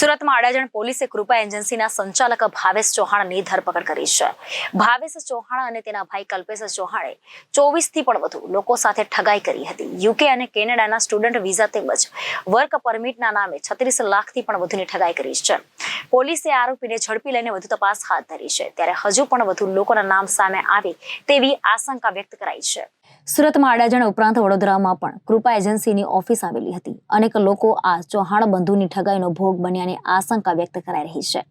સુરતમાં અડાજણ પોલીસે કૃપા એજન્સીના સંચાલક ભાવેશ ચૌહાણની ધરપકડ કરી છે. ભાવેશ ચૌહાણ અને તેના ભાઈ કલ્પેશ ચૌહાણે ચોવીસથી પણ વધુ લોકો સાથે ઠગાઈ કરી હતી. યુકે અને કેનેડાના સ્ટુડન્ટ વિઝા તેમજ વર્ક પરમિટના નામે છત્રીસ લાખથી પણ વધુની ઠગાઈ કરી છે. પોલીસે આરોપીને ઝડપી લઈને વધુ તપાસ હાથ ધરી છે. ત્યારે હજુ પણ વધુ લોકોના નામ સામે આવે તેવી આશંકા વ્યક્ત કરાઈ છે. સુરતમાં અડાજણ ઉપરાંત વડોદરામાં પણ કૃપા એજન્સીની ઓફિસ આવેલી હતી. અનેક લોકો આ ચૌહાણ બંધુની ઠગાઈનો ભોગ બન્યાની આશંકા વ્યક્ત કરાઈ રહી છે.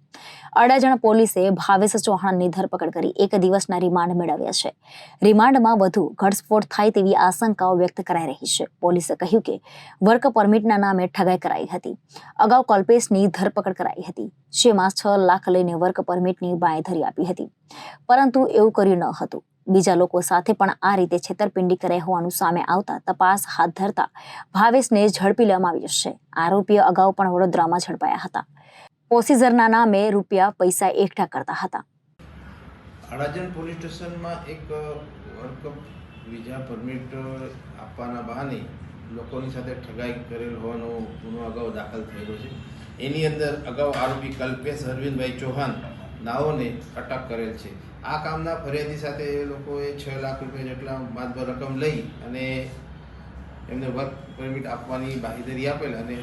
અડાજણ પોલીસે ભાવેશ ચૌહાણની ધરપકડ કરી એક દિવસના રિમાન્ડ મેળવ્યા છે. રિમાન્ડમાં વધુ ઘટસ્ફોટ થાય તેવી આશંકાઓ વ્યક્ત કરાઈ રહી છે. પોલીસે કહ્યું કે વર્ક પરમિટના નામે ઠગાઈ કરાઈ હતી. અગાઉ કલ્પેશની ધરપકડ કરાઈ હતી, જેમાં છ લાખ લઈને વર્ક પરમિટની બાંયધરી આપી હતી. પરંતુ એવું કર્યું ન હતું. બીજા લોકો સાથે પણ આ રીતે છેતરપિંડી કરાઈ હોવાનું સામે આવતા તપાસ હાથ ધરતા ભાવેશને ઝડપી લેવામાં આવ્યો છે આરોપીઓ અગાઉ પણ વડોદરામાં ઝડપાયા હતા. પોસીઝરના નામે રૂપિયા પૈસા એકઠા કરતા હતા. અડાજણ પોલીસ સ્ટેશનમાં એક વર્કઅપ વિઝા પરમિટ આપવાના બહાને લોકોની સાથે ઠગાઈ કરેલ હોવાનો ગુનો અગાઉ દાખલ થયેલો છે. એની અંદર અગાઉ આરોપી કલ્પેશ અરવિંદભાઈ ચૌહાણ નાઓને અટક કરેલ છે. આ કામના ફરિયાદી સાથે એ લોકોએ છ લાખ રૂપિયા જેટલા માતબર રકમ લઈ અને એમને વર્ક પરમિટ આપવાની બાંહેધરી આપેલ અને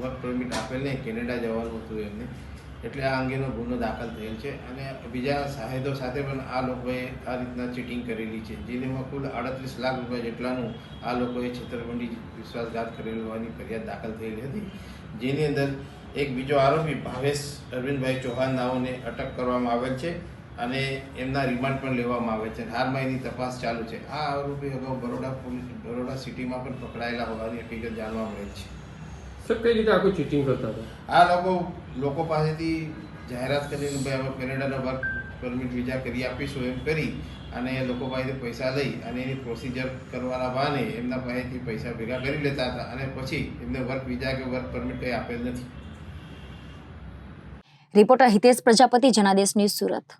વર્ક પરમિટ આપેલ નહીં કેનેડા જવાનું હતું એમને. એટલે આ અંગેનો ગુનો દાખલ થયેલ છે અને બીજા સાહેદો સાથે પણ આ લોકોએ આ રીતના ચીટિંગ કરેલી છે જેમાં કુલ આડત્રીસ લાખ રૂપિયા જેટલાનું આ લોકોએ છેતરપિંડી, વિશ્વાસઘાત કરેલ હોવાની ફરિયાદ દાખલ થયેલી હતી. જેની અંદર એક બીજો આરોપી ભાવેશ અરવિંદભાઈ ચૌહાણ નાઓને અટક કરવામાં આવેલ છે અને એમના રિમાન્ડ પણ લેવામાં આવે છે હાલમાં એની તપાસ ચાલુ છે. આ આરોપી અગાઉ બરોડા પોલીસ બરોડા સિટીમાં પણ પકડાયેલા હોવાની હકીકત જાણવા મળે છે. સર કઈ રીતે આખું ચીટિંગ કરતા હતા? આ લોકો લોકો પાસેથી જાહેરાત કરીને ભાઈ અમે કેનેડાનો વર્ક પરમિટ વિઝા કરી આપીશું એમ કરી અને લોકો પાસેથી પૈસા લઈ અને એની પ્રોસિજર કરવાના બહાને એમના પાસેથી પૈસા ભેગા કરી લેતા હતા અને પછી એમને વર્ક વિઝા કે વર્ક પરમિટ કંઈ આપેલ નથી. Reporter Hitesh Prajapati Janadesh news Surat.